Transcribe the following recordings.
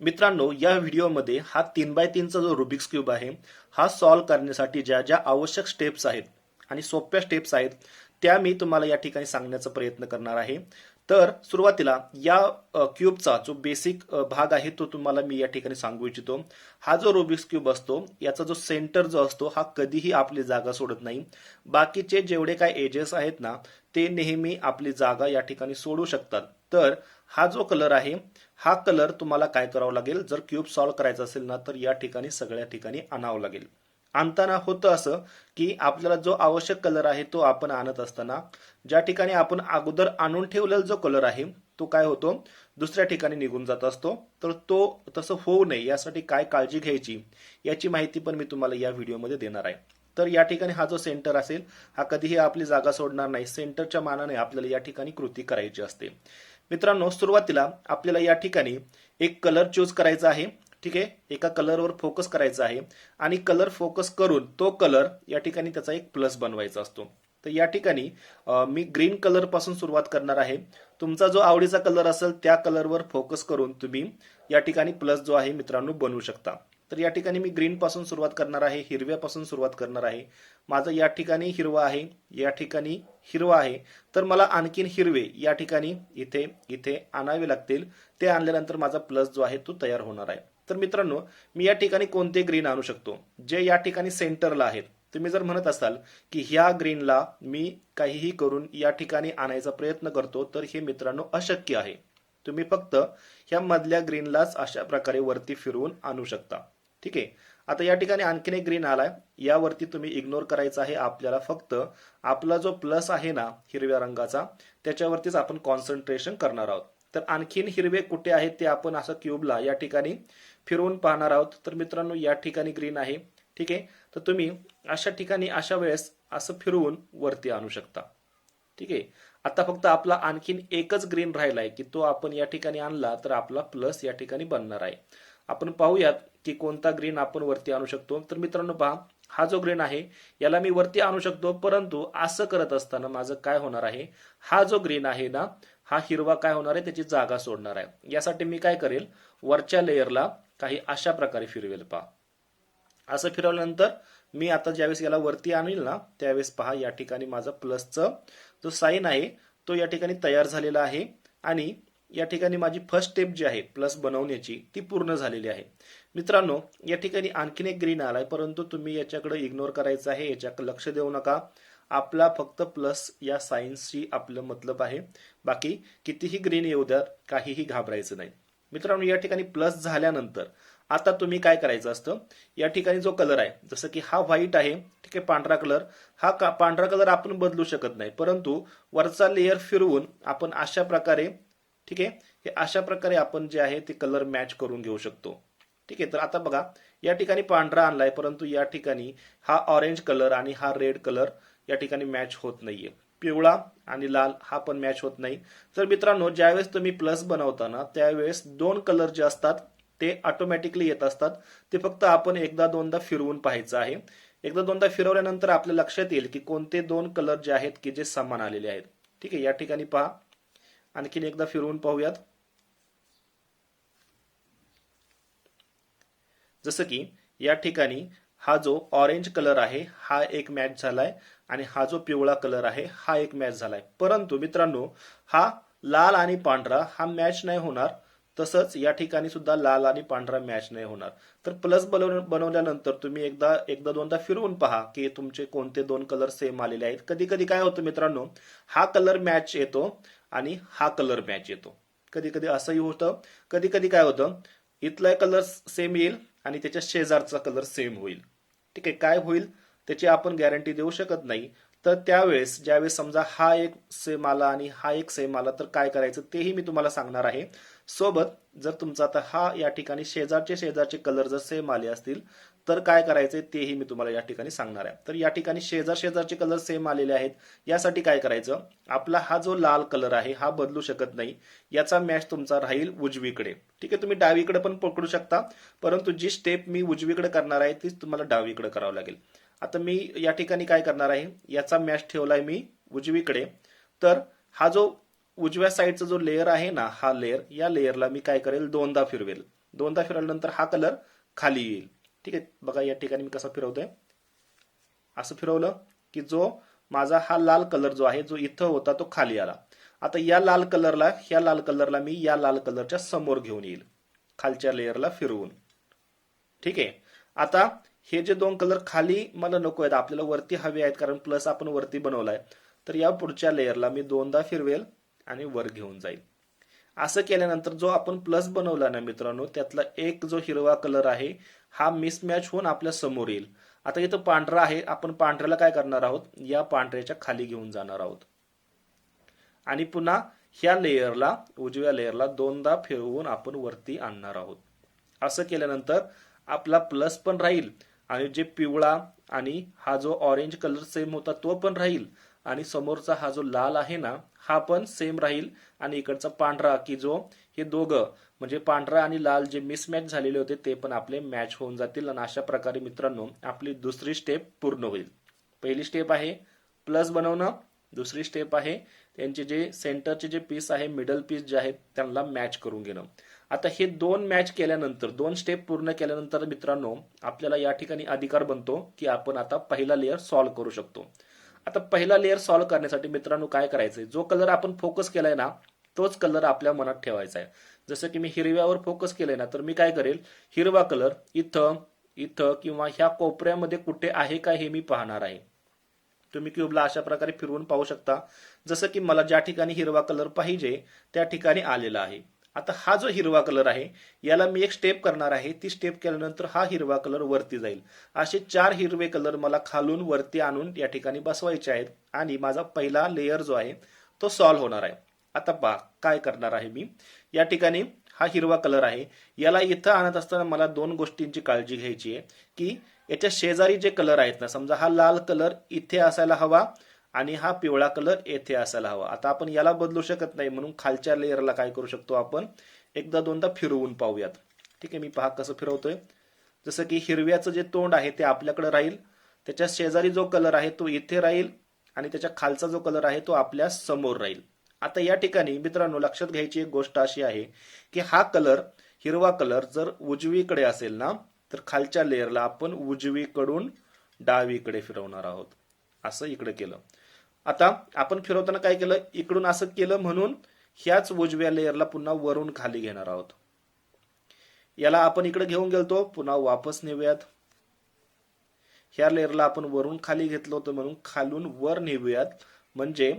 मित्रांनो या व्हिडिओमध्ये हा तीन बाय तीनचा जो रुबिक्स क्यूब आहे हा सॉल्व्ह करण्यासाठी ज्या ज्या आवश्यक स्टेप्स आहेत आणि सोप्या स्टेप्स आहेत त्या मी तुम्हाला या ठिकाणी सांगण्याचा प्रयत्न करणार आहे. तर सुरुवातीला या क्यूबचा जो बेसिक भाग आहे तो तुम्हाला मी या ठिकाणी सांगू इच्छितो. हा जो रुबिक्स क्यूब असतो याचा जो सेंटर जो असतो हा कधीही आपली जागा सोडत नाही. बाकीचे जेवढे काय एजेस आहेत ना ते नेहमी आपली जागा या ठिकाणी सोडू शकतात. तर हा जो कलर आहे हा कलर तुम्हाला काय करावं लागेल? जर क्यूब सॉल्व्ह करायचा असेल ना तर या ठिकाणी सगळ्या ठिकाणी आणावं लागेल. आणताना होतं असं की आपल्याला जो आवश्यक कलर आहे तो आपण आणत असताना ज्या ठिकाणी आपण अगोदर आणून ठेवलेला जो कलर आहे तो काय होतो? दुसऱ्या ठिकाणी निघून जात असतो. तर तो तसं होऊ नये यासाठी काय काळजी घ्यायची याची माहिती पण मी तुम्हाला या व्हिडिओमध्ये देणार आहे. तर या ठिकाणी हा जो सेंटर असेल हा कधीही आपली जागा सोडणार नाही. सेंटरच्या मानाने आपल्याला या ठिकाणी कृती करायची असते. मित्रांनो सुरुवातीला आपल्याला या ठिकाणी एक कलर चूज करायचा आहे. ठीक आहे? एका कलरवर फोकस करायचा आहे. आणि कलर फोकस करून तो कलर या ठिकाणी त्याचा एक प्लस बनवायचा असतो. तर या ठिकाणी मी ग्रीन कलरपासून सुरुवात करणार आहे. तुमचा जो आवडीचा कलर असेल त्या कलरवर फोकस करून तुम्ही या ठिकाणी प्लस जो आहे मित्रांनो बनवू शकता. तर या ठिकाणी मी ग्रीन पासून सुरुवात करणार आहे हिरव्यापासून सुरुवात करणार आहे. माझं या ठिकाणी हिरवा आहे. या ठिकाणी हिरवा आहे. तर मला आणखीन हिरवे या ठिकाणी इथे इथे आणावे लागतील. ते आणल्यानंतर माझा प्लस जो आहे तो तयार होणार आहे. तर मित्रांनो मी या ठिकाणी कोणते ग्रीन आणू शकतो? जे या ठिकाणी सेंटरला आहेत. तुम्ही जर म्हणत असाल की ह्या ग्रीनला मी काहीही करून या ठिकाणी आणायचा प्रयत्न करतो तर हे मित्रांनो अशक्य आहे. तुम्ही फक्त ह्या मधल्या ग्रीनलाच अशा प्रकारे वरती फिरवून आणू शकता. ठीक आहे? आता या ठिकाणी आणखीन एक ग्रीन आलाय. यावरती तुम्ही इग्नोर करायचं आहे. आपल्याला फक्त आपला जो प्लस आहे ना हिरव्या रंगाचा त्याच्यावरतीच आपण कॉन्सन्ट्रेशन करणार आहोत. तर आणखीन हिरवे कुठे आहेत ते आपण असं क्यूबला या ठिकाणी फिरवून पाहणार आहोत. तर मित्रांनो या ठिकाणी ग्रीन आहे. ठीक आहे? तर तुम्ही अशा ठिकाणी अशा वेळेस असं फिरवून वरती आणू शकता. ठीक आहे? आता फक्त आपला आणखीन एकच ग्रीन राहिलाय की तो आपण या ठिकाणी आणला तर आपला प्लस या ठिकाणी बनणार आहे. आपण पाहूयात की कोणता ग्रीन आपण वरती आणू शकतो. तर मित्रांनो पहा हा जो ग्रीन आहे याला मी वरती आणू शकतो परंतु असं करत असताना माझं काय होणार आहे? हा जो ग्रीन आहे ना हा हिरवा काय होणार आहे? त्याची जागा सोडणार आहे. यासाठी मी काय करेल? वरच्या लेयरला काही अशा प्रकारे फिरवेल पहा. असं फिरवल्यानंतर मी आता ज्यावेळेस याला वरती आणील ना त्यावेळेस पहा या ठिकाणी माझा प्लसचं जो साईन आहे तो या ठिकाणी तयार झालेला आहे. आणि या ठिकाणी माझी फर्स्ट स्टेप जी आहे प्लस बनवण्याची ती पूर्ण झालेली आहे. मित्रांनो या ठिकाणी आणखीन एक ग्रीन आलाय परंतु तुम्ही याच्याकडे इग्नोर करायचं आहे याच्याकडे लक्ष देऊ नका. आपला फक्त प्लस या सायन्सशी आपलं मतलब आहे. बाकी कितीही ग्रीन येऊ द्या काहीही घाबरायचं नाही. मित्रांनो या ठिकाणी प्लस झाल्यानंतर आता तुम्ही काय करायचं असतं? या ठिकाणी जो कलर आहे जसं की हा व्हाईट आहे ठीक आहे पांढरा कलर हा का पांढरा कलर आपण बदलू शकत नाही परंतु वरचा लेअर फिरवून आपण अशा प्रकारे ठीक आहे हे अशा प्रकारे आपण जे आहे ते कलर मॅच करून घेऊ शकतो. ठीक आहे तर आता बघा या ठिकाणी पांढरा आणलाय परंतु या ठिकाणी हा ऑरेंज कलर आणि हा रेड कलर या ठिकाणी मॅच होत नाहीये. पिवळा आणि लाल हा पण मॅच होत नाही. तर मित्रांनो ज्यावेळेस तुम्ही प्लस बनवताना त्यावेळेस दोन कलर जे असतात ते ऑटोमॅटिकली येत असतात. ते फक्त आपण एकदा दोनदा फिरवून पाहायचं आहे. एकदा दोनदा फिरवल्यानंतर आपल्या लक्षात येईल की कोणते दोन कलर जे आहेत की जे समान आलेले आहेत. ठीक आहे या ठिकाणी पहा. आणखीन एकदा फिरवून पाहूयात. जसं की या ठिकाणी हा जो ऑरेंज कलर आहे हा एक मॅच झालाय आणि हा जो पिवळा कलर आहे हा एक मॅच झालाय. परंतु मित्रांनो हा लाल आणि पांढरा हा मॅच नाही होणार. तसंच या ठिकाणी सुद्धा लाल आणि पांढरा मॅच नाही होणार. तर प्लस बनव बनवल्यानंतर तुम्ही एकदा एकदा दोनदा फिरवून पहा की तुमचे कोणते दोन कलर सेम आलेले आहेत. कधी कधी काय होतं मित्रांनो हा कलर मॅच येतो आणि हा कलर मॅच येतो. कधी कधी असंही होतं. कधी कधी काय होतं इथला कलर सेम येईल आणि त्याच्या शेजारचा कलर सेम होईल. ठीक आहे काय होईल? त्याची आपण गॅरंटी देऊ शकत नाही. तर त्यावेळेस ज्यावेळेस समजा हा एक सेम आला आणि हा एक सेम आला तर काय करायचं तेही मी तुम्हाला सांगणार आहे. सोबत जर तुमचा आता हा या ठिकाणी शेजारचे शेजारचे कलर जर सेम आले असतील तर काय करायचं तेही मी तुम्हाला या ठिकाणी सांगणार आहे. तर या ठिकाणी शेजार शेजारचे कलर सेम आलेले आहेत. यासाठी काय करायचं? आपला हा जो लाल कलर आहे हा बदलू शकत नाही. याचा मॅच तुमचा राहील उजवीकडे. ठीक आहे तुम्ही डावीकडे पण पकडू शकता. परंतु जी स्टेप मी उजवीकडे करणार आहे तीच तुम्हाला डावीकडे करावं लागेल. आता मी या ठिकाणी काय करणार आहे? याचा मॅच ठेवलाय मी उजवीकडे. तर हा जो उजव्या साईडचा जो लेअर आहे ना हा लेअर या लेअरला मी काय करेल? दोनदा फिरवेल. दोनदा फिरवल्यानंतर हा कलर खाली येईल. ठीक आहे. बघा या ठिकाणी मी कसा फिरवतोय. असं फिरवलं की जो माझा हा लाल कलर जो आहे जो इथं होता तो खाली आला. आता या लाल कलरला ह्या लाल कलरला मी या लाल कलरच्या समोर घेऊन येईल. खालच्या लेअरला फिरवून. ठीक आहे. आता हे जे दोन कलर खाली मला नको आहेत आपल्याला वरती हवे आहेत कारण प्लस आपण वरती बनवलाय. तर या पुढच्या लेअरला मी दोनदा फिरवेल आणि वर घेऊन जाईल. असं केल्यानंतर जो आपण प्लस बनवला ना मित्रांनो त्यातला एक जो हिरवा कलर आहे हा मिसमॅच होऊन आपल्यासमोर येईल. आता इथं पांढरा आहे आपण पांढऱ्याला काय करणार आहोत? या पांढऱ्याच्या खाली घेऊन जाणार आहोत. आणि पुन्हा ह्या लेयरला उजव्या लेयरला दोनदा फिरवून आपण वरती आणणार आहोत. असं केल्यानंतर आपला प्लस पण राहील आणि जे पिवळा आणि हा जो ऑरेंज कलर सेम होता तो पण राहील. आणि समोरचा हा जो लाल आहे ना हा पण सेम राहील. आणि इकडचा पांढरा की जो हे दोघं म्हणजे पांढरा आणि लाल जे मिसमॅच झालेले होते ते पण आपले मॅच होऊन जातील. आणि अशा प्रकारे मित्रांनो आपली दुसरी स्टेप पूर्ण होईल. पहिली स्टेप आहे प्लस बनवणं. दुसरी स्टेप आहे त्यांचे जे सेंटरचे जे पीस आहे मिडल पीस जे आहेत त्यांना मॅच करून घेणं. आता हे दोन मॅच केल्यानंतर दोन स्टेप पूर्ण केल्यानंतर मित्रांनो आपल्याला या ठिकाणी अधिकार बनतो की आपण आता पहिला लेअर सॉल्व्ह करू शकतो. आता पहिला लेअर सॉल्व्ह करण्यासाठी मित्रांनो काय करायचंय? जो कलर आपण फोकस केलाय ना तोच कलर आपल्या मनात ठेवायचा आहे. जसं की मी हिरव्यावर फोकस केलंय ना तर मी काय करेल? हिरवा कलर इथं इथं किंवा ह्या कोपऱ्यामध्ये कुठे आहे का हे मी पाहणार आहे. तुम्ही क्यूबला अशा प्रकारे फिरवून पाहू शकता. जसं की मला ज्या ठिकाणी हिरवा कलर पाहिजे त्या ठिकाणी आलेला आहे. आता हा जो हिरवा कलर आहे याला मी एक स्टेप करणार आहे. ती स्टेप केल्यानंतर हा हिरवा कलर वरती जाईल. असे चार हिरवे कलर मला खालून वरती आणून या ठिकाणी बसवायचे आहेत. आणि माझा पहिला लेयर जो आहे तो सॉल्व्ह होणार आहे. आता पहा काय करणार आहे मी? या ठिकाणी हा हिरवा कलर आहे. याला इथं आणत असताना मला दोन गोष्टींची काळजी घ्यायची आहे की याच्या शेजारी जे कलर आहेत ना समजा हा लाल कलर इथे असायला हवा आणि हा पिवळा कलर येथे असायला हवा. आता आपण याला बदलू शकत नाही म्हणून खालच्या लेअरला काय करू शकतो आपण? एकदा दोनदा फिरवून पाहूयात. ठीक आहे मी पहा कसं फिरवतोय. जसं की हिरव्याचं जे तोंड आहे ते आपल्याकडे राहील. त्याच्या शेजारी जो कलर आहे तो इथे राहील आणि त्याच्या खालचा जो कलर आहे तो आपल्यासमोर राहील. आता या ठिकाणी मित्रांनो लक्षात घ्यायची एक गोष्ट अशी आहे की हा कलर हिरवा कलर जर उजवीकडे असेल ना तर खालच्या लेअरला आपण उजवीकडून डावीकडे फिरवणार आहोत. असं इकडे केलं. आता आपण फिरवताना काय केलं? इकडून असं केलं म्हणून ह्याच उजव्या लेअरला पुन्हा वरून खाली घेणार आहोत. याला आपण इकडे घेऊन गेलतो पुन्हा वापस नेऊयात. ह्या लेअरला आपण वरून खाली घेतलं होतं म्हणून खालून वर नेऊयात. म्हणजे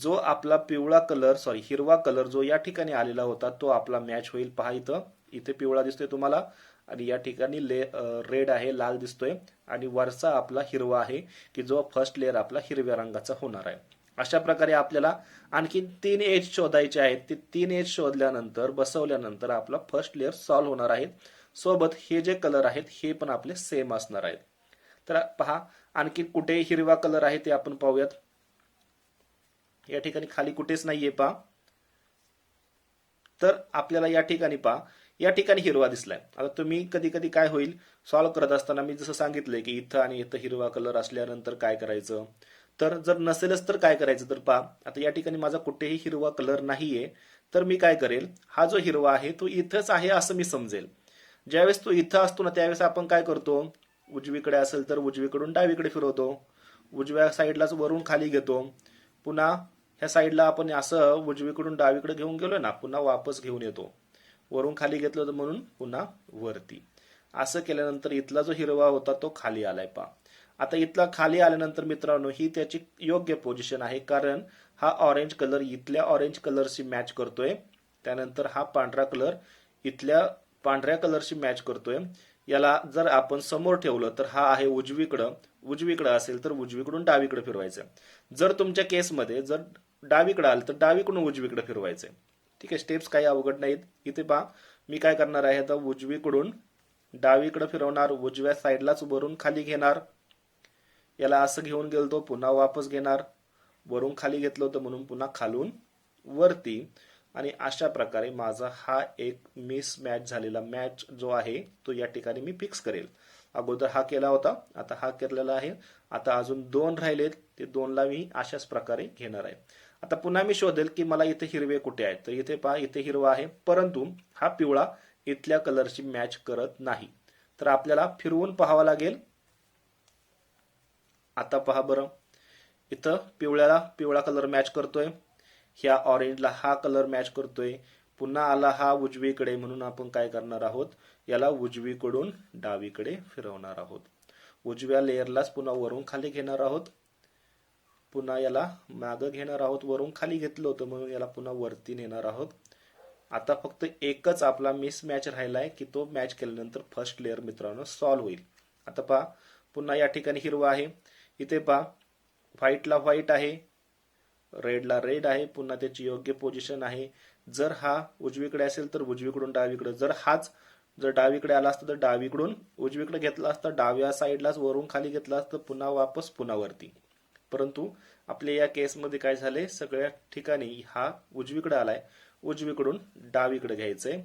जो आपला पिवळा कलर सॉरी हिरवा कलर जो या ठिकाणी आलेला होता तो आपला मॅच होईल. पहा इथं. इथे पिवळा दिसतोय तुम्हाला. आणि या ठिकाणी ले रेड आहे लाल दिसतोय. आणि वरचा आपला हिरवा आहे की जो फर्स्ट लेअर आपला हिरव्या रंगाचा होणार आहे. अशा प्रकारे आपल्याला आणखी तीन एज शोधायचे आहेत. ते तीन एज शोधल्यानंतर बसवल्यानंतर आपला फर्स्ट लेअर सॉल्व्ह होणार आहे. सोबत हे जे कलर आहेत हे पण आपले सेम असणार आहेत. तर पहा आणखी कुठे हिरवा कलर आहे ते आपण पाहूयात. या ठिकाणी खाली कुठेच नाहीये पहा. तर आपल्याला या ठिकाणी पहा. या ठिकाणी हिरवा दिसलाय. आता तुम्ही कधी कधी काय होईल? सॉल्व्ह करत असताना मी जसं सांगितलंय की इथं आणि इथं हिरवा कलर असल्यानंतर काय करायचं? तर जर नसेलच तर काय करायचं? तर पहा. आता या ठिकाणी माझा कुठेही हिरवा कलर नाहीये. तर मी काय करेल? हा जो हिरवा आहे तो इथंच आहे असं मी समजेल. ज्यावेळेस तो इथं असतो ना त्यावेळेस आपण काय करतो? उजवीकडे असेल तर उजवीकडून डावीकडे फिरवतो. उजव्या साईडलाच वरून खाली घेतो. पुन्हा ह्या साईडला आपण असं उजवीकडून डावीकडे घेऊन गेलो ना पुन्हा वापस घेऊन येतो. वरून खाली घेतलं होतं म्हणून पुन्हा वरती. असं केल्यानंतर इथला जो हिरवा होता तो खाली आलाय पा आता इथला खाली आल्यानंतर मित्रांनो ही त्याची योग्य पोझिशन आहे कारण हा ऑरेंज कलर इथल्या ऑरेंज कलरशी मॅच करतोय. त्यानंतर हा पांढरा कलर इथल्या पांढऱ्या कलरशी मॅच करतोय. याला जर आपण समोर ठेवलं तर हा आहे उजवीकडं. उजवीकडं असेल तर उजवीकडून डावीकडे फिरवायचं. जर तुमच्या केसमध्ये जर डावीकडे आलं तर डावीकडून उजवीकडे फिरवायचं ठीक आहे स्टेप्स काही अवघड नाहीत. इथे पहा मी काय करणार आहे आता? उजवीकडून डावीकडे फिरवणार उजव्या साईडलाच वरून खाली घेणार. याला असं घेऊन गेलतो पुन्हा वापस घेणार. वरून खाली घेतलं होतं म्हणून पुन्हा खालून वरती. आणि अशा प्रकारे माझा हा एक मिस मॅच झालेला मॅच जो आहे तो या ठिकाणी मी फिक्स करेल. अगोदर हा केला होता आता हा केलेला आहे. आता अजून दोन राहिलेत ते दोनला मी अशाच प्रकारे घेणार आहे. आता पुन्हा मी शोधेल की मला इथे हिरवे कुठे आहेत. तर इथे पहा इथे हिरवा आहे. परंतु हा पिवळा इथल्या कलरशी मॅच करत नाही. तर आपल्याला फिरवून पाहावा लागेल. आता पहा बरं. इथं पिवळ्याला पिवळा कलर मॅच करतोय. ह्या ऑरेंजला हा कलर मॅच करतोय. पुन्हा आला हा उजवीकडे म्हणून आपण काय करणार आहोत? याला उजवीकडून डावीकडे फिरवणार आहोत. उजव्या लेअरलाच पुन्हा वरून खाली घेणार आहोत. पुन्हा याला मागं घेणार आहोत वरून खाली घेतलं होतं म्हणून याला पुन्हा वरती नेणार आहोत. आता फक्त एकच आपला मिस मॅच राहिलाय की तो मॅच केल्यानंतर फर्स्ट लेअर मित्रांनो सॉल्व्ह होईल. आता पहा पुन्हा या ठिकाणी हिरवा आहे. इथे पहा व्हाईटला व्हाईट आहे रेडला रेड आहे पुन्हा त्याची योग्य पोझिशन आहे. जर हा उजवीकडे असेल तर उजवीकडून डावीकडे. जर हाच जर डावीकडे आला असता तर डावीकडून उजवीकडे घेतला असता डाव्या साईडलाच वरून खाली घेतला असतं पुन्हा वापस पुन्हा वरती. परंतु आपल्या या केसमध्ये काय झाले सगळ्या ठिकाणी हा उजवीकडे आलाय. उजवीकडून डावीकडे घ्यायचंय.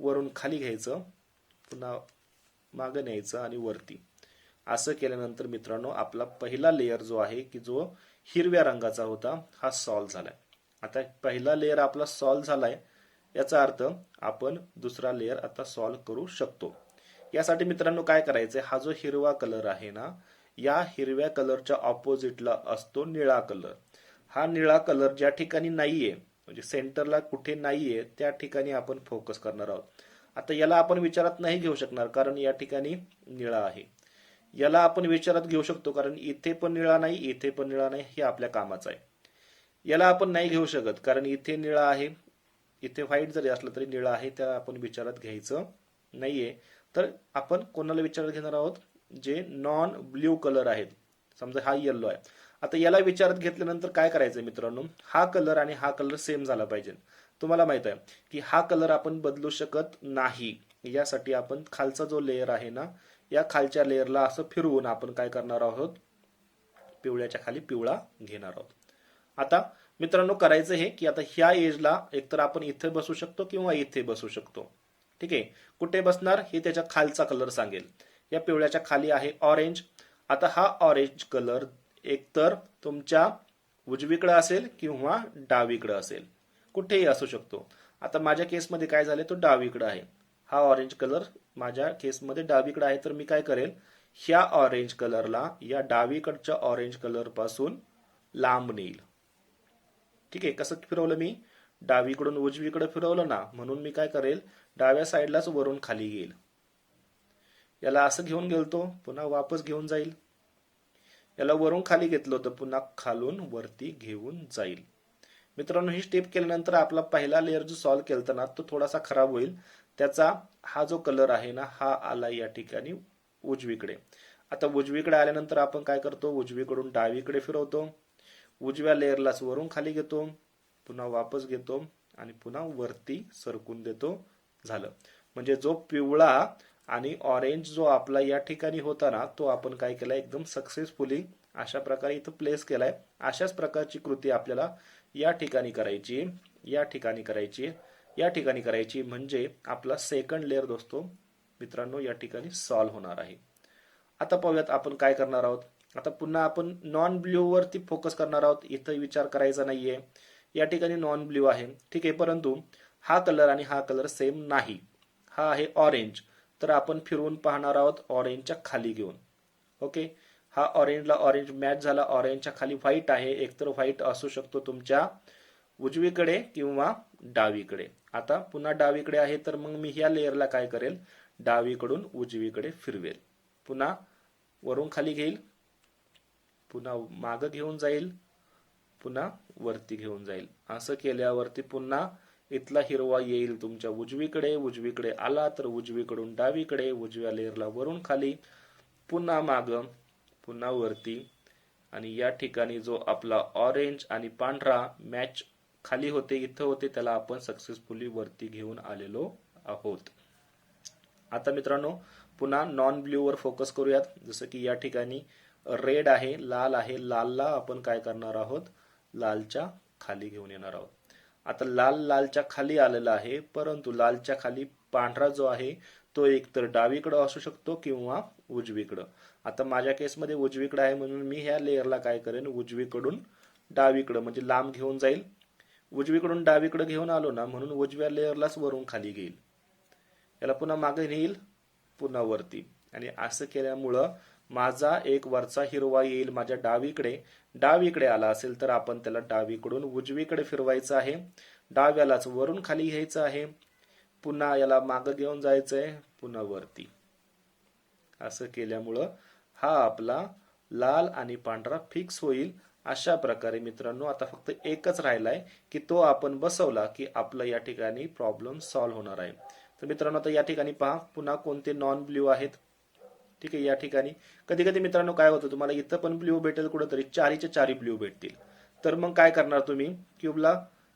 वरून खाली घ्यायचं. पुन्हा मागं न्यायचं आणि वरती. असं केल्यानंतर मित्रांनो आपला पहिला लेअर जो आहे की जो हिरव्या रंगाचा होता हा सॉल्व्ह झालाय. आता पहिला लेअर आपला सॉल्व्ह झालाय याचा अर्थ आपण दुसरा लेअर आता सॉल्व्ह करू शकतो. यासाठी मित्रांनो काय करायचंय? हा जो हिरवा कलर आहे ना या हिरव्या कलरच्या ऑपोजिटला असतो निळा कलर. हा निळा कलर ज्या ठिकाणी नाहीये म्हणजे सेंटरला कुठे नाहीये त्या ठिकाणी आपण फोकस करणार आहोत. आता याला आपण विचारात नाही घेऊ शकणार कारण या ठिकाणी निळा आहे. याला आपण विचारात घेऊ शकतो कारण इथे पण निळा नाही इथे पण निळा नाही हे आपल्या कामाचं आहे. याला आपण नाही घेऊ शकत कारण इथे निळा आहे. इथे व्हाईट जरी असलं तरी निळा आहे त्याला आपण विचारात घ्यायचं नाहीये. तर आपण कोणाला विचारात घेणार आहोत? जे नॉन ब्ल्यू कलर आहेत. समजा हा येल्लो आहे. आता याला विचारात घेतल्यानंतर काय करायचं मित्रांनो? हा कलर आणि हा कलर सेम झाला पाहिजे. तुम्हाला माहीत आहे की हा कलर आपण बदलू शकत नाही. यासाठी आपण खालचा जो लेअर आहे ना या खालच्या लेअरला असं फिरवून आपण काय करणार आहोत? पिवळ्याच्या खाली पिवळा घेणार आहोत. आता मित्रांनो करायचं हे की आता ह्या एजला एकतर आपण इथे बसू शकतो किंवा इथे बसू शकतो. ठीक आहे? कुठे बसणार हे त्याच्या खालचा कलर सांगेल. या पिवळ्याच्या खाली आहे ऑरेंज आता हा ऑरेंज कलर एकतर तुमच्या उजवीकडे असेल किंवा डावीकडे असेल. कुठेही असू शकतो. आता माझ्या केसमध्ये काय झाले तो डावीकडे आहे. हा ऑरेंज कलर माझ्या केसमध्ये डावीकडे आहे तर मी काय करेल? ह्या ऑरेंज कलरला या डावीकडच्या ऑरेंज कलरपासून लांब नेईल. ठीक आहे कसं फिरवलं मी? डावीकडून उजवीकडे फिरवलं ना म्हणून मी काय करेल? डाव्या साईडलाच वरून खाली घेईल याला असं घेऊन गेलतो पुन्हा वापस घेऊन जाईल. याला वरून खाली घेतलं होतं पुन्हा खालून वरती घेऊन जाईल. मित्रांनो ही स्टेप केल्यानंतर आपला पहिला लेअर जो सॉल्व्ह केलता ना तो थोडासा खराब होईल. त्याचा हा जो कलर आहे ना हा आला या ठिकाणी उजवीकडे. आता उजवीकडे आल्यानंतर आपण काय करतो? उजवीकडून डावीकडे फिरवतो. उजव्या लेअरलाच वरून खाली घेतो. पुन्हा वापस घेतो आणि पुन्हा वरती सरकून देतो झालं. म्हणजे जो पिवळा आणि ऑरेंज जो आपला या ठिकाणी होता ना तो आपण काय केला एकदम सक्सेसफुली अशा प्रकारे इथं प्लेस केलाय. अशाच प्रकारची कृती आपल्याला या ठिकाणी करायची या ठिकाणी करायची या ठिकाणी करायची म्हणजे आपला सेकंड लेअर दोस्तो मित्रांनो या ठिकाणी सॉल्व्ह होणार आहे. आता पाहूयात आपण काय करणार आहोत. आता पुन्हा आपण नॉन ब्ल्यू वरती फोकस करणार आहोत. इथं विचार करायचा नाहीये. या ठिकाणी नॉन ब्ल्यू आहे. ठीक आहे परंतु हा कलर आणि हा कलर सेम नाही. हा आहे ऑरेंज तर आपण फिरवून पाहणार आहोत ऑरेंजच्या खाली घेऊन. ओके हा ऑरेंजला ऑरेंज मॅच झाला. ऑरेंजच्या खाली व्हाईट आहे. एकतर व्हाईट असू शकतो तुमच्या उजवीकडे किंवा डावीकडे. आता पुन्हा डावीकडे आहे तर मग मी ह्या लेअरला काय करेल? डावीकडून उजवीकडे फिरवेल. पुन्हा वरून खाली घेईल. पुन्हा मागं घेऊन जाईल. पुन्हा वरती घेऊन जाईल. असं केल्यावरती पुन्हा इथला हिरवा येईल तुमच्या उजवीकडे उजवीकडे आला तर उजवीकडून डावीकडे उजव्या लेअरला वरून खाली पुन्हा माग पुन्हा वरती. आणि या ठिकाणी जो आपला ऑरेंज आणि पांढरा मॅच खाली होते इथं होते त्याला आपण सक्सेसफुली वरती घेऊन आलेलो आहोत. आता मित्रांनो पुन्हा नॉन ब्ल्यू वर फोकस करूयात. जसं की या ठिकाणी रेड आहे लाल आहे लालला आपण काय करणार आहोत? लालच्या खाली घेऊन येणार आहोत. आता लाल लालच्या खाली आलेला आहे परंतु लालच्या खाली पांढरा जो आहे तो एकतर डावीकडं असू शकतो किंवा उजवीकडं. आता माझ्या केसमध्ये उजवीकडं आहे म्हणून मी ह्या लेअरला काय करेन? उजवीकडून डावीकडं म्हणजे लांब घेऊन जाईल. उजवीकडून डावीकडे घेऊन आलो ना म्हणून उजव्या लेअरलाच वरून खाली घेईल. याला पुन्हा मागे नेईल पुन्हा वरती. आणि असं केल्यामुळं माझा एक वरचा हिरवा येईल माझ्या डावीकडे. डावीकडे आला असेल तर आपण त्याला डावीकडून उजवीकडे फिरवायचं आहे. डाव्यालाच वरून खाली घ्यायचं आहे. पुन्हा याला मागं घेऊन जायचंय. पुन्हा वरती. असं केल्यामुळं हा आपला लाल आणि पांढरा फिक्स होईल. अशा प्रकारे मित्रांनो आता फक्त एकच राहिलाय की तो आपण बसवला की आपला या ठिकाणी प्रॉब्लेम सॉल्व्ह होणार आहे. तर मित्रांनो आता या ठिकाणी पहा पुन्हा कोणते नॉन ब्ल्यू आहेत? ठीक आहे या ठिकाणी. कधी कधी मित्रांनो काय होतं तुम्हाला इथं पण ब्ल्यू भेटेल कुठंतरी चारीचे चारी ब्ल्यू भेटतील. तर मग काय करणार तुम्ही? क्यूबला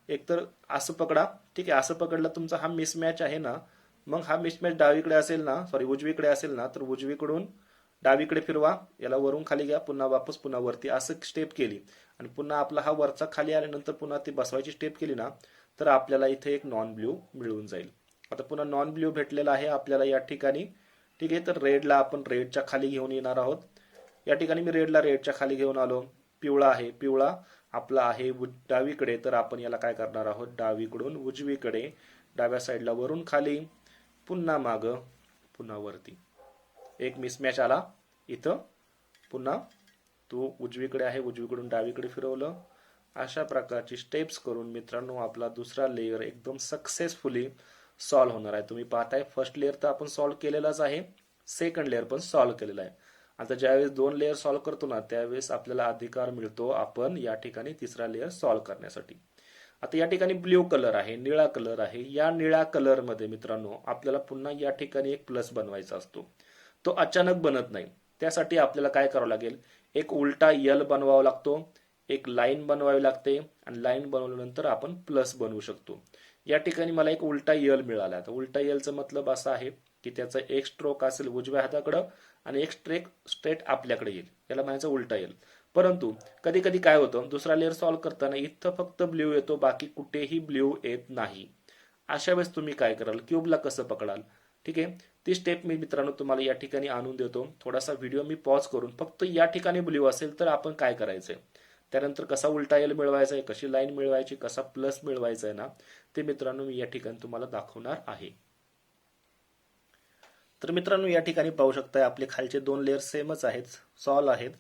एकतर असं पकडा. ठीक आहे असं पकडलं तुमचा हा मिसमॅच आहे ना मग हा मिसमॅच डावीकडे असेल ना सॉरी उजवीकडे असेल ना तर उजवीकडून डावीकडे फिरवा. याला वरून खाली घ्या पुन्हा वापस पुन्हा वरती. असं स्टेप केली. आणि पुन्हा आपला हा वरचा खाली आल्यानंतर पुन्हा ती बसवायची स्टेप केली ना तर आपल्याला इथे एक नॉन ब्ल्यू मिळून जाईल. आता पुन्हा नॉन ब्ल्यू भेटलेला आहे आपल्याला या ठिकाणी. ठीक आहे तर रेडला आपण रेडच्या खाली घेऊन येणार आहोत. या ठिकाणी मी रेडला रेडच्या खाली घेऊन आलो. पिवळा आहे पिवळा. आपला आहे उज- डावीकडे. तर आपण याला काय करणार आहोत? डावीकडून उजवीकडे. डाव्या साईडला वरून खाली. पुन्हा माग. पुन्हा वरती. एक मिसमॅच आला. इथं. पुन्हा. तो उजवीकडे आहे उजवीकडून डावीकडे फिरवलं. अशा प्रकारची स्टेप्स करून मित्रांनो आपला दुसरा लेअर एकदम सक्सेसफुली सॉल्व्ह होणार आहे. तुम्ही पाहताय फर्स्ट लेअर तर आपण सॉल्व्ह केलेलाच आहे. सेकंड लेअर पण सॉल्व्ह केलेला आहे. आता ज्यावेळेस दोन लेअर सॉल्व्ह करतो ना त्यावेळेस आपल्याला अधिकार मिळतो आपण या ठिकाणी तिसरा लेअर सॉल्व्ह करण्यासाठी. आता या ठिकाणी ब्ल्यू कलर आहे निळा कलर आहे. या निळ्या कलरमध्ये मित्रांनो आपल्याला पुन्हा या ठिकाणी एक प्लस बनवायचा असतो. तो अचानक बनत नाही. त्यासाठी आपल्याला काय करावं लागेल? एक उलटा यल बनवावा लागतो एक लाईन बनवावी लागते आणि लाईन बनवल्यानंतर आपण प्लस बनवू शकतो. या ठिकाणी मला एक उलटा यल मिळाला. तर उलटा यलचं मतलब असं आहे की त्याचा एक स्ट्रोक असेल उजव्या हाताकडं आणि एक स्ट्रेक स्ट्रेट आपल्याकडे येईल. याला म्हणायचं उलटा येईल परंतु कधी कधी काय होतं दुसरा लेअर सॉल्व करताना इथं फक्त ब्ल्यू येतो बाकी कुठेही ब्ल्यू येत नाही. अशा वेळेस तुम्ही काय कराल? क्यूबला कसं पकडाल? ठीक आहे? ती स्टेप मी मित्रांनो तुम्हाला या ठिकाणी आणून देतो. थोडासा व्हिडिओ मी पॉज करून फक्त या ठिकाणी ब्ल्यू असेल तर आपण काय करायचंय त्यानंतर कसा उलटा एल मिळवायचा आहे कशी लाईन मिळवायची कसा प्लस मिळवायचा आहे ना ते मित्रांनो मी या ठिकाणी तुम्हाला दाखवणार आहे. तर मित्रांनो या ठिकाणी पाहू शकताय आपले खालचे दोन लेअर सेमच आहेत सॉल्व आहेत.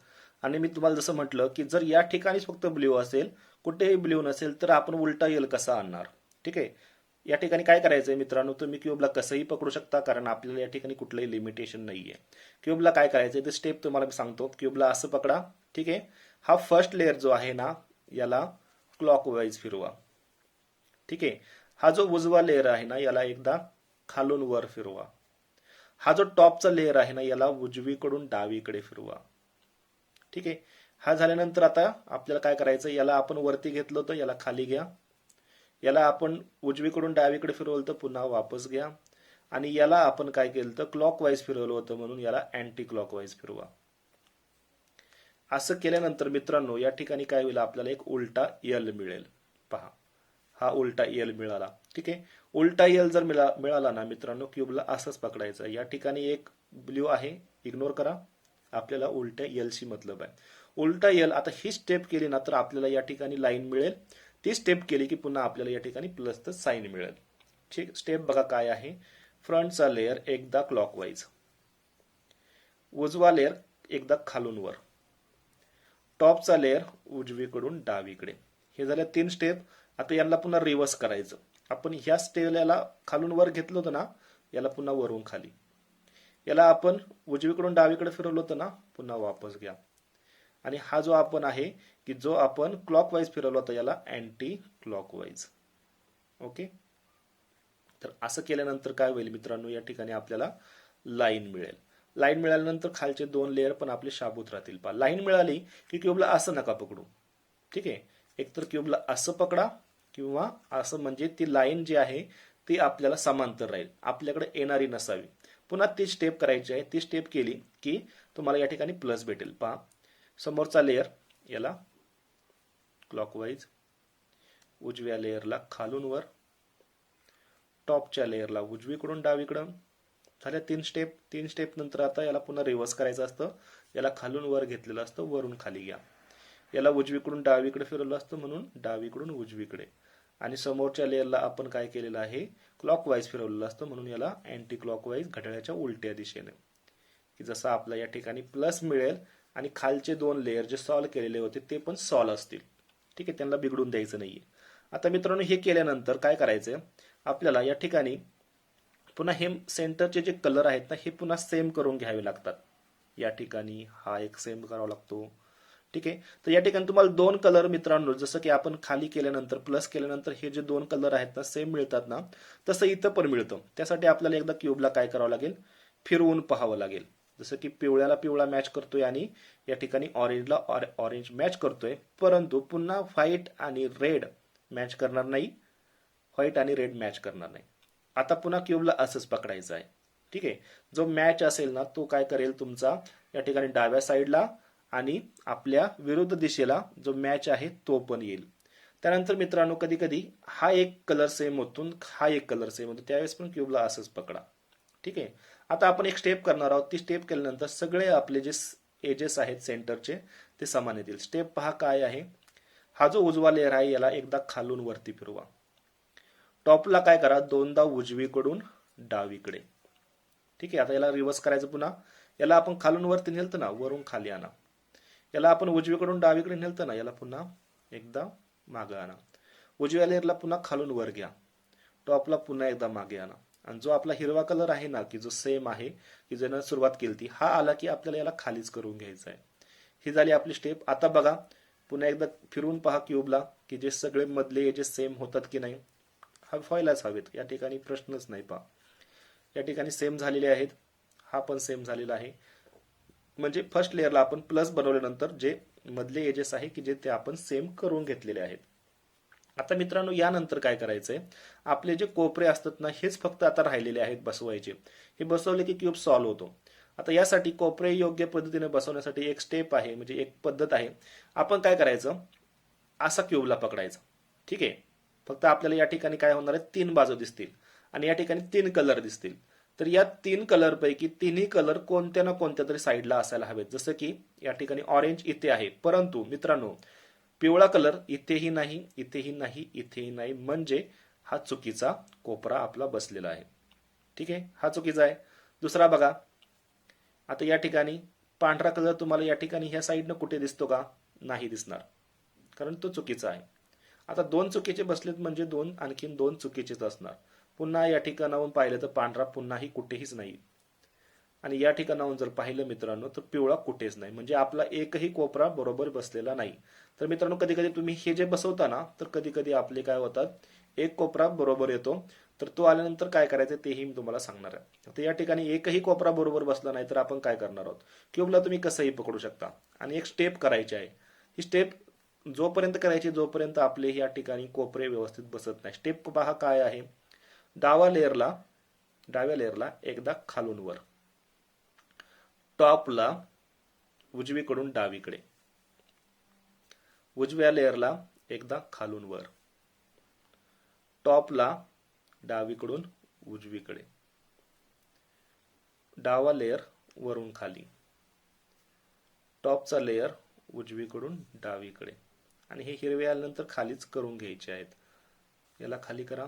आणि मी तुम्हाला जसं म्हटलं की जर या ठिकाणीच फक्त ब्ल्यू असेल कुठेही ब्ल्यू नसेल तर आपण उलटा येल कसा आणणार? ठीक आहे? या ठिकाणी काय करायचंय मित्रांनो तुम्ही क्यूबला कसंही पकडू शकता कारण आपल्याला या ठिकाणी कुठलंही लिमिटेशन नाहीये. क्यूबला काय करायचंय ते स्टेप तुम्हाला मी सांगतो क्यूबला असं पकडा ठीक आहे? हा फर्स्ट लेअर जो आहे ना याला क्लॉकवाईज फिरवा. ठीक आहे? हा जो उजवा लेअर आहे ना याला एकदा खालून वर फिरवा. हा जो टॉपचा लेअर आहे ना याला उजवीकडून डावीकडे फिरवा. ठीक आहे? हा झाल्यानंतर आता आपल्याला काय करायचं याला आपण वरती घेतलं होतं याला खाली घ्या. याला आपण उजवीकडून डावीकडे फिरवलं तर पुन्हा वापस घ्या. आणि याला आपण काय केलं तर क्लॉकवाईज फिरवलं होतं म्हणून याला अँटी क्लॉकवाईज फिरवा. असं केल्यानंतर मित्रांनो या ठिकाणी काय होईल? आपल्याला एक उलटा यल मिळेल. पहा. हा उलटा यल मिळाला. ठीक आहे? उलटा यल जर मिळा मिळाला ना मित्रांनो क्यूबला असंच पकडायचं. या ठिकाणी एक ब्ल्यू आहे. इग्नोर करा. आपल्याला उलट्या यलशी मतलब आहे. उलटा यल आता ही स्टेप केली ना तर आपल्याला या ठिकाणी लाईन मिळेल. ती स्टेप केली की पुन्हा आपल्याला या ठिकाणी प्लसचं साईन मिळेल. ठीक? स्टेप बघा काय आहे. फ्रंटचा लेअर एकदा क्लॉकवाईज उजवा लेअर एकदा खालून वर. टॉपचा लेअर उजवीकडून डावीकडे. हे झाल्या तीन स्टेप आता यांना पुन्हा रिव्हर्स करायचं. आपण ह्या स्टेप खालून वर घेतलं होतं ना याला पुन्हा वरून खाली. याला आपण उजवीकडून डावीकडे फिरवलं होतं ना पुन्हा वापस घ्या. आणि हा जो आपण आहे की जो आपण क्लॉकवाईज फिरवला होता याला अँटी क्लॉकवाईज ओके तर असं केल्यानंतर काय होईल मित्रांनो या ठिकाणी आपल्याला लाईन मिळेल. लाईन मिळाल्यानंतर खालचे दोन लेअर पण आपले शाबूत राहतील. पा लाईन मिळाली की क्यूबला असं नका पकडू. ठीक आहे? एकतर क्यूबला असं पकडा किंवा असं म्हणजे ती लाईन जी आहे ती आपल्याला समांतर राहील. आपल्याकडे येणारी नसावी. पुन्हा ती स्टेप करायची आहे. ती स्टेप केली की तुम्हाला या ठिकाणी प्लस भेटेल. पहा समोरचा लेअर याला क्लॉकवाईज उजव्या लेअरला खालून वर टॉपच्या लेअरला उजवीकडून डावीकडं झाल्या तीन स्टेप तीन स्टेप नंतर आता याला पुन्हा रिव्हर्स करायचं असतं. याला खालून वर घेतलेलं असतं वरून खाली घ्या. याला उजवीकडून डावीकडे फिरवलं असतं म्हणून डावीकडून उजवीकडे. आणि समोरच्या लेअरला आपण काय केलेलं आहे? क्लॉकवाईज फिरवलेलं असतं म्हणून याला अँटी क्लॉकवाईज घड्याळ्याच्या उलट्या दिशेने. की जसं आपला या ठिकाणी प्लस मिळेल आणि खालचे दोन लेअर जे सॉल्व केलेले होते ते पण सॉल्व असतील. ठीक आहे त्यांना बिघडून द्यायचं नाहीये. आता मित्रांनो हे केल्यानंतर काय करायचं आपल्याला या ठिकाणी पुन्हा हे सेंटरचे जे कलर आहेत ना हे पुन्हा सेम करून घ्यावे लागतात. या ठिकाणी हा एक सेम करावा लागतो. ठीक आहे? तर या ठिकाणी तुम्हाला दोन कलर मित्रांनो जसं की आपण खाली केल्यानंतर प्लस केल्यानंतर हे जे दोन कलर आहेत ना सेम मिळतात ना तसं इथं पण मिळतं. त्यासाठी आपल्याला एकदा क्यूबला काय करावं लागेल? फिरवून पाहावं लागेल. जसं की पिवळ्याला पिवळा मॅच करतोय आणि या ठिकाणी ऑरेंजला ऑरेंज मॅच करतोय. परंतु पुन्हा व्हाईट आणि रेड मॅच करणार नाही. व्हाईट आणि रेड मॅच करणार नाही. आता पुन्हा क्यूबला असंच पकडायचं आहे. ठीक आहे? जो मॅच असेल ना तो काय करेल तुमचा? या ठिकाणी डाव्या साईडला आणि आपल्या विरुद्ध दिशेला जो मॅच आहे तो पण येईल. त्यानंतर मित्रांनो कधी कधी हा एक कलर सेम होतो हा एक कलर सेम होतो. त्यावेळेस पण क्यूबला असंच पकडा. ठीक आहे? आता आपण एक स्टेप करणार आहोत. ती स्टेप केल्यानंतर सगळे आपले जे एजेस आहेत सेंटरचे ते समान येतील. स्टेप पहा काय आहे. हा जो उजवा लेअर आहे याला एकदा खालून वरती फिरवा. टॉपला काय करा दोनदा उजवीकडून डावीकडे. ठीक आहे आता याला रिव्हर्स करायचं पुन्हा. याला आपण खालून वरती नेलतं ना वरून खाली आणा. याला आपण उजवीकडून डावीकडे नेलतं ना याला पुन्हा एकदा मागे आणा. उजव्या लेअरला पुन्हा खालून वर घ्या. टॉपला पुन्हा एकदा मागे आणा. आणि जो आपला हिरवा कलर आहे ना की जो सेम आहे की ज्यानं सुरुवात केली ती हा आला की आपल्याला याला खालीच करून घ्यायचा आहे. ही झाली आपली स्टेप आता बघा पुन्हा एकदा फिरून पहा क्यूबला की जे सगळे मधले जे सेम होतात की नाही. हा व्हायलाच हवेत या ठिकाणी प्रश्नच नाही पहा. या ठिकाणी सेम झालेले आहेत. हा पण सेम झालेला आहे. म्हणजे फर्स्ट लेअरला आपण प्लस बनवल्यानंतर जे मधले एजेस आहे की जे ते आपण सेम करून घेतलेले आहेत. आता मित्रांनो यानंतर काय करायचंय? आपले जे कोपरे असतात ना हेच फक्त आता राहिलेले आहेत बसवायचे. हे बसवले की क्यूब सॉल्व्ह होतो. आता यासाठी कोपरे योग्य पद्धतीने बसवण्यासाठी एक स्टेप आहे म्हणजे एक पद्धत आहे. आपण काय करायचं? असा क्यूबला पकडायचा. ठीक आहे? फक्त आपल्याला या ठिकाणी काय होणार आहे तीन बाजू दिसतील. आणि या ठिकाणी तीन कलर दिसतील. तर या तीन कलरपैकी तिन्ही कलर कोणत्या ना कोणत्या तरी साईडला असायला हवेत. जसं की या ठिकाणी ऑरेंज इथे आहे. परंतु मित्रांनो पिवळा कलर इथेही नाही इथेही नाही इथेही नाही. म्हणजे हा चुकीचा कोपरा आपला बसलेला आहे. ठीक आहे? हा चुकीचा आहे. दुसरा बघा. आता या ठिकाणी पांढरा कलर तुम्हाला या ठिकाणी ह्या साईडनं कुठे दिसतो का? नाही दिसणार. कारण तो चुकीचा आहे. आता दोन चुकीचे बसलेत म्हणजे दोन आणखीन दोन चुकीचेच असणार. पुन्हा या ठिकाणाहून पाहिलं तर पांढरा पुन्हाही कुठेहीच नाही. आणि या ठिकाणाहून जर पाहिलं मित्रांनो तर पिवळा कुठेच नाही. म्हणजे आपला एकही कोपरा बरोबर बसलेला नाही. तर मित्रांनो कधी कधी तुम्ही हे जे बसवता ना तर कधी कधी आपले काय होतात एक कोपरा बरोबर येतो. तर तो आल्यानंतर काय करायचं तेही मी तुम्हाला सांगणार आहे. तर या ठिकाणी एकही कोपरा बरोबर बसला नाही तर आपण काय करणार आहोत? क्यूबला तुम्ही कसंही पकडू शकता. आणि एक स्टेप करायची आहे. ही स्टेप जोपर्यंत करायची जोपर्यंत आपले या ठिकाणी कोपरे व्यवस्थित बसत नाही. स्टेप पहा काय आहे. डावा लेअरला डाव्या लेअरला एकदा खालून वर. टॉपला उजवीकडून डावीकडे. उजव्या लेअरला एकदा खालून वर. टॉपला डावीकडून उजवीकडे. डावा लेअर वरून खाली. टॉपचा लेअर उजवीकडून डावीकडे. आणि हे हिरवे आल्यानंतर खालीच करून घ्यायचे आहेत. याला खाली करा.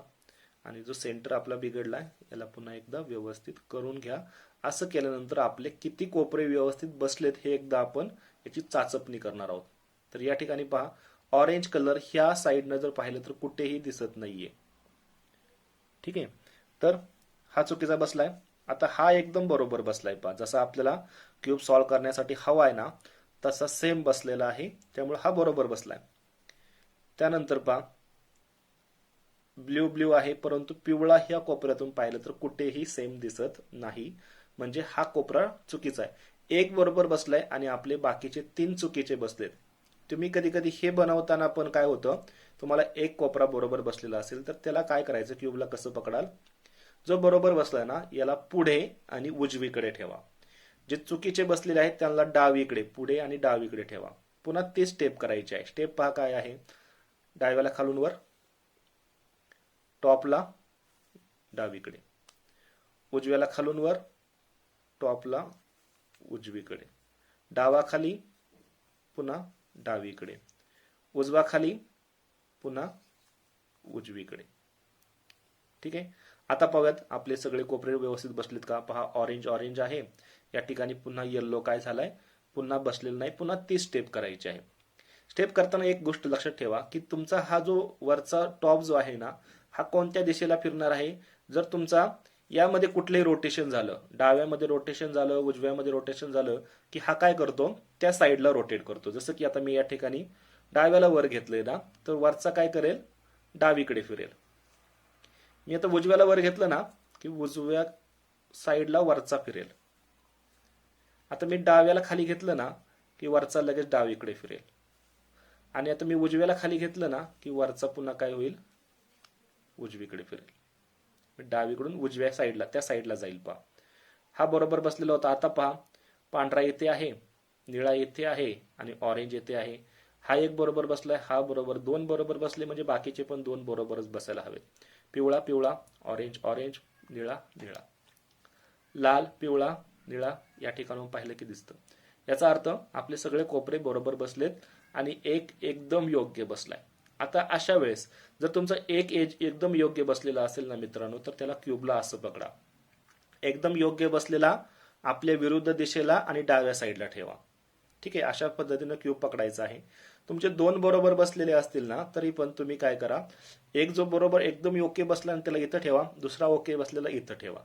आणि जो सेंटर आपला बिघडला आहे याला पुन्हा एकदा व्यवस्थित करून घ्या. असं केल्यानंतर आपले किती कोपरे व्यवस्थित बसलेत हे एकदा आपण याची चाचपणी करणार आहोत. तर या ठिकाणी पहा ऑरेंज कलर ह्या साईडनं जर पाहिलं तर कुठेही दिसत नाहीये. ठीक आहे? तर हा चुकीचा बसलाय. आता हा एकदम बरोबर बसलाय पहा. जसा आपल्याला क्यूब सॉल्व्ह करण्यासाठी हवा आहे ना तसा सेम बसलेला आहे. त्यामुळे हा बरोबर बसलाय. त्यानंतर पहा. ब्ल्यू ब्ल्यू आहे परंतु पिवळा ह्या कोपऱ्यातून पाहिलं तर कुठेही सेम दिसत नाही. म्हणजे हा कोपरा चुकीचा आहे. एक बरोबर बसलाय आणि आपले बाकीचे तीन चुकीचे बसलेत. तुम्ही कधी कधी हे बनवताना पण काय होतं? तुम्हाला एक कोपरा बरोबर बसलेला असेल तर त्याला काय करायचं? क्यूबला कसं पकडाल? जो बरोबर बसलाय ना याला पुढे आणि उजवीकडे ठेवा. जे चुकीचे बसलेले आहेत त्यांना डावीकडे पुढे आणि डावीकडे ठेवा. पुन्हा ते स्टेप करायची आहे. स्टेप पहा काय आहे. डाव्याला खालून वर. टॉपला डावीकडे. उजव्याला खालून वर. टॉपला उजवीकडे. डावाखाली पुन्हा डावीकडे. उजवाखाली पुन्हा उजवीकडे. ठीक आहे? आता पाहूयात आपले सगळे कोपरे व्यवस्थित बसलेत का? पहा ऑरेंज ऑरेंज आहे. या ठिकाणी पुन्हा येल्लो काय झालाय? पुन्हा बसलेलं नाही पुन्हा ती स्टेप करायची आहे. स्टेप करताना एक गोष्ट लक्षात ठेवा की तुमचा हा जो वरचा टॉप जो आहे ना हा कोणत्या दिशेला फिरणार आहे? जर तुमचा यामध्ये कुठलंही रोटेशन झालं डाव्यामध्ये रोटेशन झालं उजव्यामध्ये रोटेशन झालं की हा काय करतो? त्या साईडला रोटेट करतो. जसं की आता मी या ठिकाणी डाव्याला वर घेतलंय ना तर वरचा काय करेल? डावीकडे फिरेल. मी आता उजव्याला वर घेतलं ना की उजव्या साईडला वरचा फिरेल. आता मी डाव्याला खाली घेतलं ना की वरचा लगेच डावीकडे फिरेल. आणि आता मी उजव्याला खाली घेतलं ना की वरचा पुन्हा काय होईल? उजवीकडे फिरेल. डावीकडून उजव्या साईडला त्या साईडला जाईल पहा. हा बरोबर बसलेला होता. आता पहा पांढरा येथे आहे निळा येथे आहे आणि ऑरेंज येथे आहे. हा एक बरोबर बसलाय हा बरोबर दोन बरोबर बसले म्हणजे बाकीचे पण दोन बरोबरच बसायला हवेत. पिवळा पिवळा ऑरेंज ऑरेंज निळा निळा. लाल पिवळा निळा या ठिकाणाहून पाहिलं की दिसतं. याचा अर्थ आपले सगळे कोपरे बरोबर बसलेत आणि एक एकदम योग्य बसलाय. आता अशा वेळेस जर तुमचा एक एज एकदम योग्य बसलेला असेल ना मित्रांनो तर त्याला क्यूबला असं पकडा. एकदम योग्य बसलेला आपल्या विरुद्ध दिशेला आणि डाव्या साईडला ठेवा. ठीक आहे अशा पद्धतीनं क्यूब पकडायचा आहे. तुमचे दोन बरोबर बसलेले असतील ना तरी पण तुम्ही काय करा एक जो बरोबर एकदम योग्य बसला आणि त्याला इथं ठेवा दुसरा ओके बसलेला इथं ठेवा.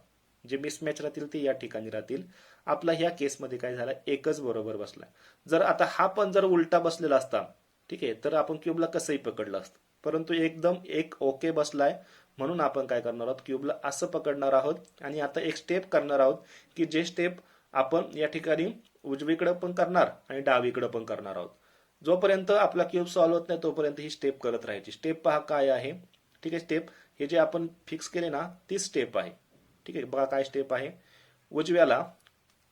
जे मिसमॅच राहतील ते या ठिकाणी राहतील. आपला ह्या केसमध्ये काय झालं? एकच बरोबर बसला. जर आता हा पण जर उलटा बसलेला असता ठीक आहे तर आपण क्यूबला कसंही पकडलं असतं. परंतु एकदम एक ओके बसलाय म्हणून आपण काय करणार आहोत? क्यूबला असं पकडणार आहोत आणि आता एक स्टेप करणार आहोत की जे स्टेप आपण या ठिकाणी उजवीकडे पण करणार आणि डावीकडे पण करणार आहोत. जोपर्यंत आपला क्यूब सॉल्व्ह होत नाही तोपर्यंत ही स्टेप करत राहायची. स्टेप पहा काय आहे. ठीक आहे स्टेप हे जे आपण फिक्स केले ना ती स्टेप आहे. ठीक आहे बघा काय स्टेप आहे. उजव्याला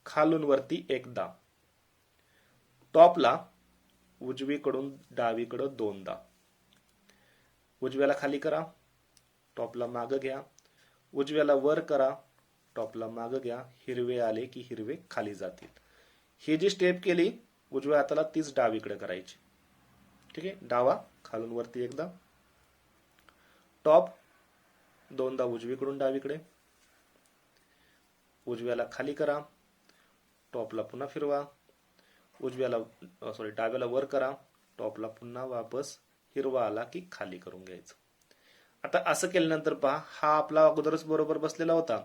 खालून वरती एकदा. टॉपला उजवीकडून डावीकडं दोनदा. उजव्याला खाली करा टॉपला मागं घ्या. उजव्याला वर करा टॉपला मागं घ्या. हिरवे आले की हिरवे खाली जातील. ही जी स्टेप केली उजव्या हाताला तीच डावीकडे करायची. ठीक आहे डावा खालून वरती एकदा. टॉप दोनदा उजवीकडून डावीकडे. उजव्याला खाली करा. टॉपला पुन्हा फिरवा. उजव्याला सॉरी डाव्याला वर करा. टॉपला पुन्हा वापस हिरवा आला की खाली करून घ्यायचं. आता असं केल्यानंतर पहा हा आपला अगोदरच बरोबर बसलेला होता.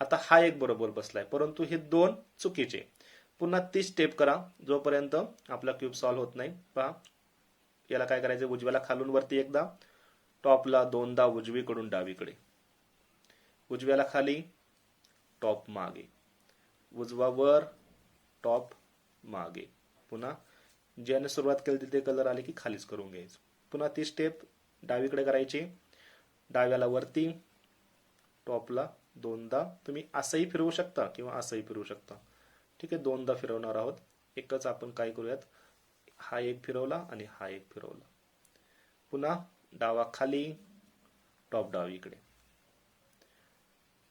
आता हा एक बरोबर बसलाय. परंतु हे दोन चुकीचे. पुन्हा ती स्टेप करा. जोपर्यंत आपला क्यूब सॉल्व्ह होत नाही पहा. याला काय करायचं उजव्याला खालून वरती एकदा. टॉपला दोनदा उजवीकडून डावीकडे. उजव्याला खाली टॉप मागे. उजवा वर टॉप मागे. पुन्हा ज्याने सुरुवात केली तिथे कलर आले की खालीच करून घ्यायचं. पुन्हा ती स्टेप डावीकडे करायची. डाव्याला वरती टॉपला दोनदा. तुम्ही असंही फिरवू शकता किंवा असंही फिरवू शकता. ठीक आहे दोनदा फिरवणार आहोत. एकच आपण काय करूयात? हा एक फिरवला आणि हा एक फिरवला. पुन्हा डावा खाली टॉप डावीकडे.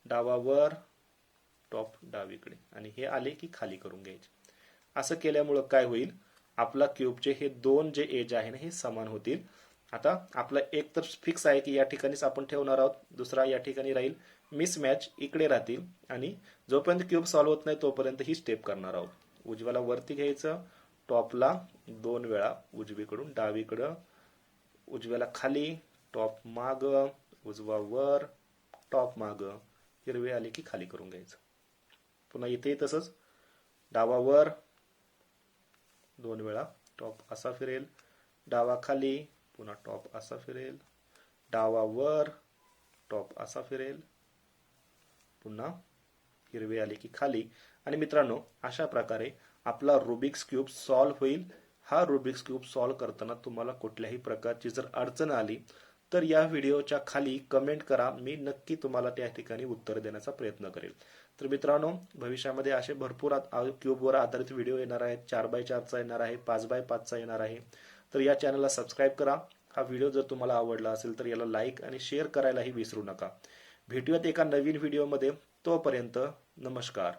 डावा वर टॉप डावीकडे आणि हे आले की खाली करून घ्यायचे. असं केल्यामुळं काय होईल? आपला क्यूबचे हे दोन जे एज आहे ना हे समान होतील. आता आपला एक तर फिक्स आहे की या ठिकाणीच आपण ठेवणार आहोत दुसरा या ठिकाणी राहील मिसमॅच इकडे राहतील आणि जोपर्यंत क्यूब सॉल्व्ह होत नाही तोपर्यंत ही स्टेप करणार आहोत. उजव्याला वरती घ्यायचं टॉपला दोन वेळा उजवीकडून डावीकडं उजव्याला खाली टॉप माग उजवा वर टॉप माग हिरवे आले की खाली करून घ्यायचं. पुन्हा इथे तसंच. डावा वर दोन वेळा टॉप असा फिरेल. डावा खाली पुन्हा टॉप असा फिरेल. डावा वर टॉप असा फिरेल. पुन्हा हिरवे आले की खाली. आणि मित्रांनो अशा प्रकारे आपला रुबिक्स क्यूब सॉल्व होईल. हा रुबिक्स क्यूब सॉल्व करताना तुम्हाला कुठल्याही प्रकारची जर अडचण आली तर या व्हिडिओच्या खाली कमेंट करा. मी नक्की तुम्हाला त्या ठिकाणी उत्तर देण्याचा प्रयत्न करेल. तर मित्रांनो भविष्यामध्ये असे भरपूर क्यूबवर आधारित व्हिडिओ येणार आहेत. चार बाय चारचा येणार आहे पाच बाय पाचचा येणार आहे. तर या चॅनलला सबस्क्राईब करा. हा व्हिडिओ जर तुम्हाला आवडला असेल तर याला लाईक आणि शेअर करायलाही विसरू नका. भेटूयात एका नवीन व्हिडिओमध्ये. तोपर्यंत नमस्कार.